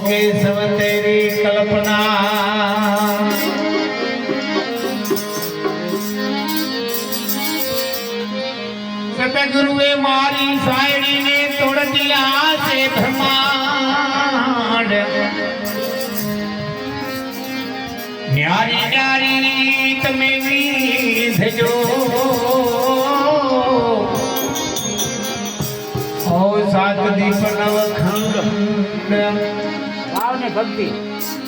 केशव तेरी कल्पना सतगुरुए मारी सायणी ने तोड़ दिया से ब्रह्मांड न्यारी न्यारी तमें वीध जो ओ सात दीप नव खंड લાગ્યા મને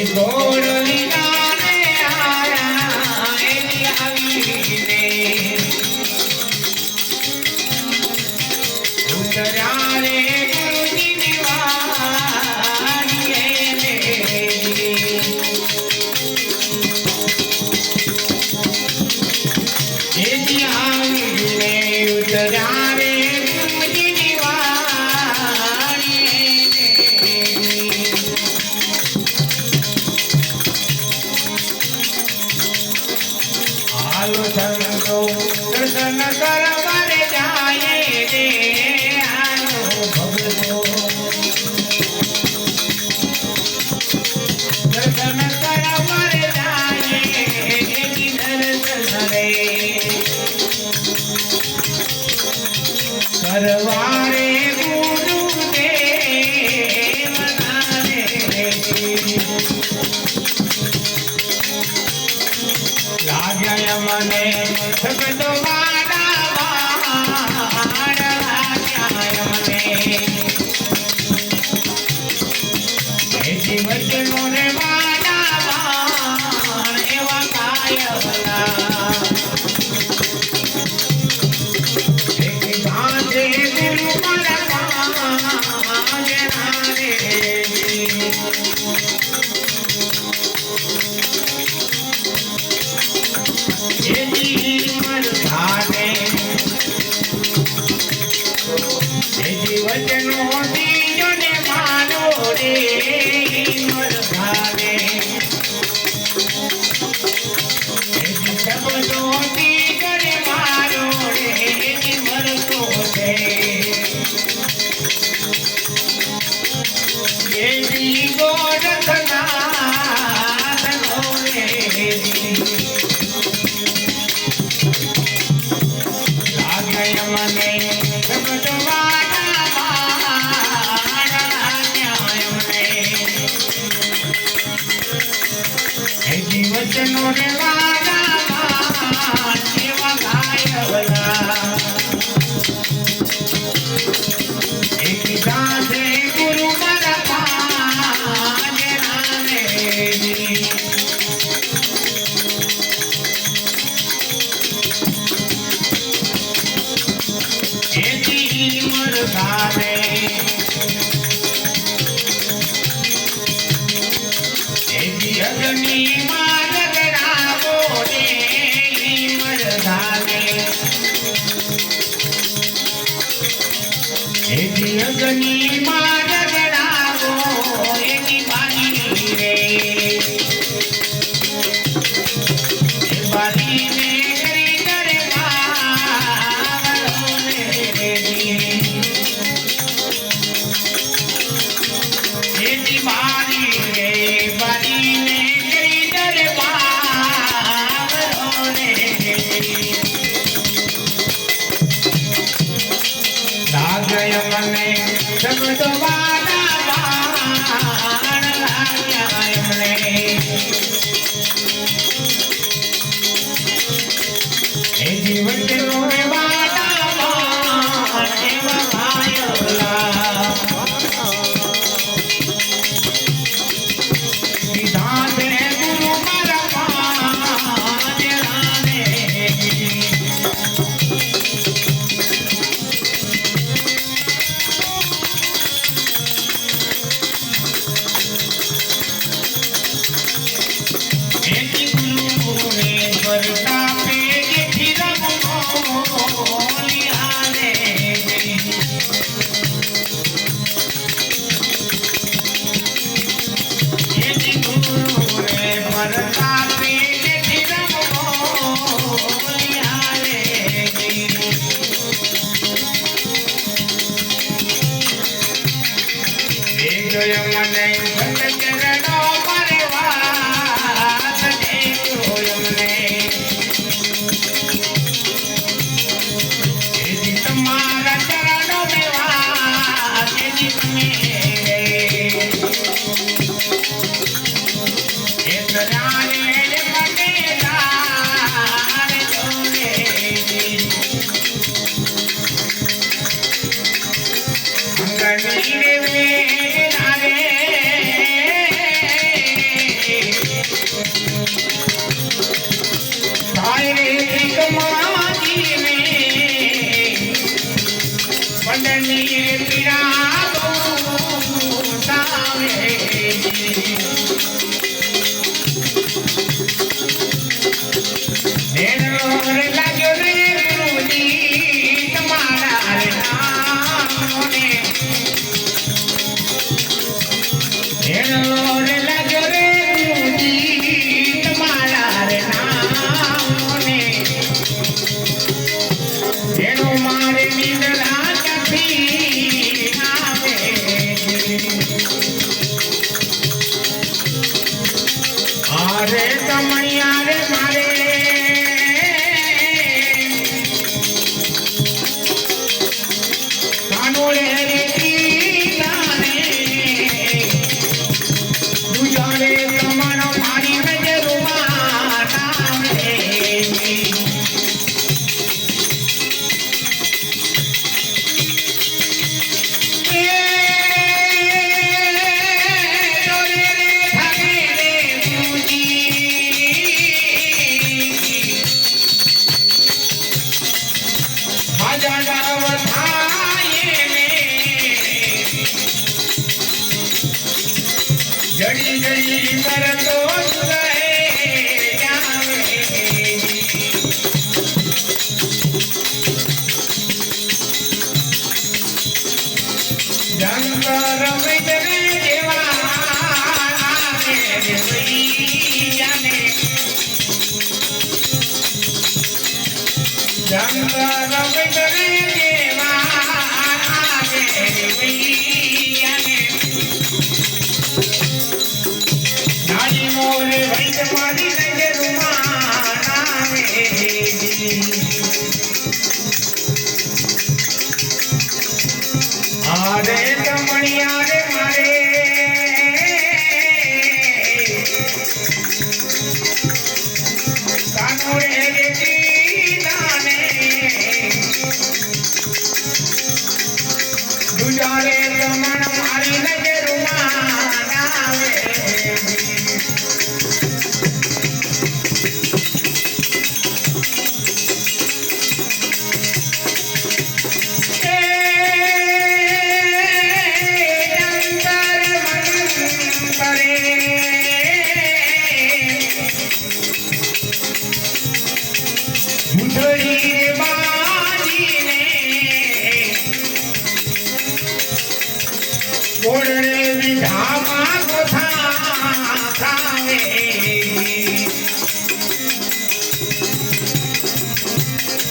એજી હાલો સંતો દર્શન કરવા મને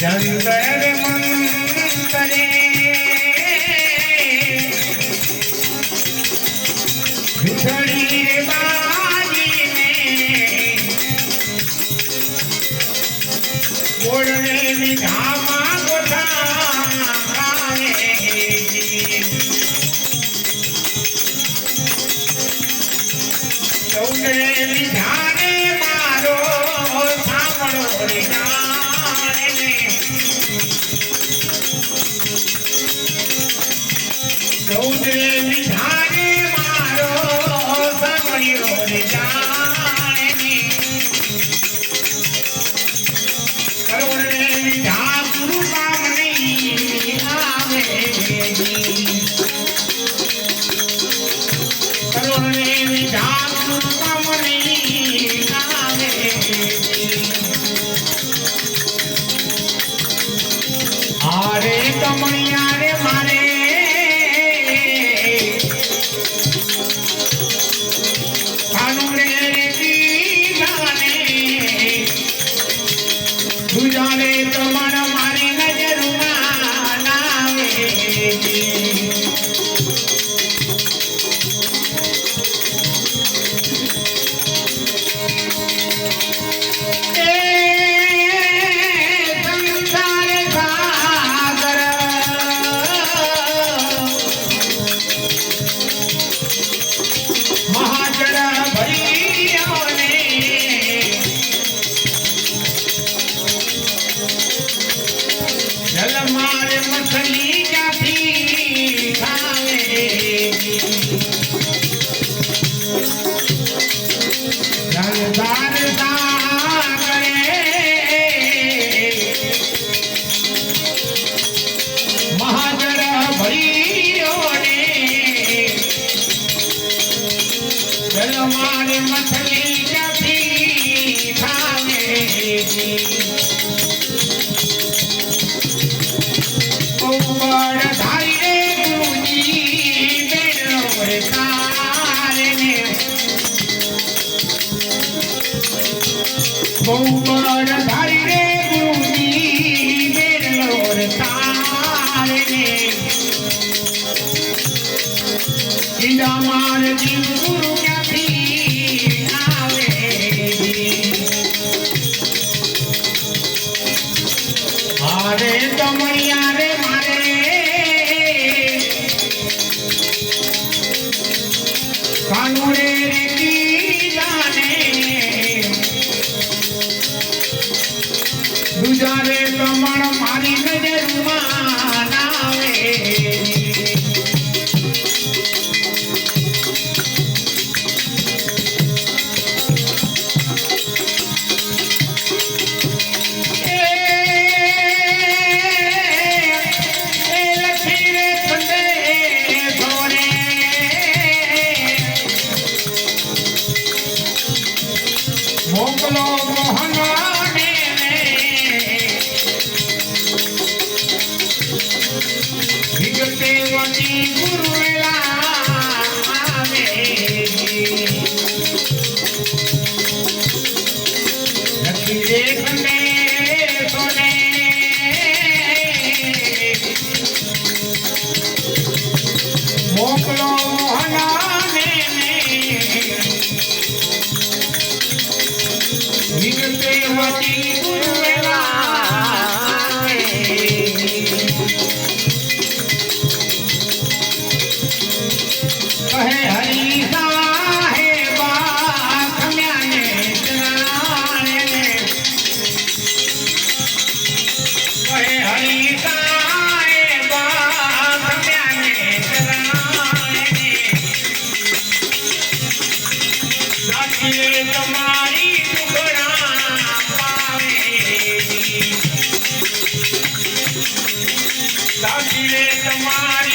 கவிப்பழகமன் Hare Ramaiya Ni gate vaji guru re Kumar.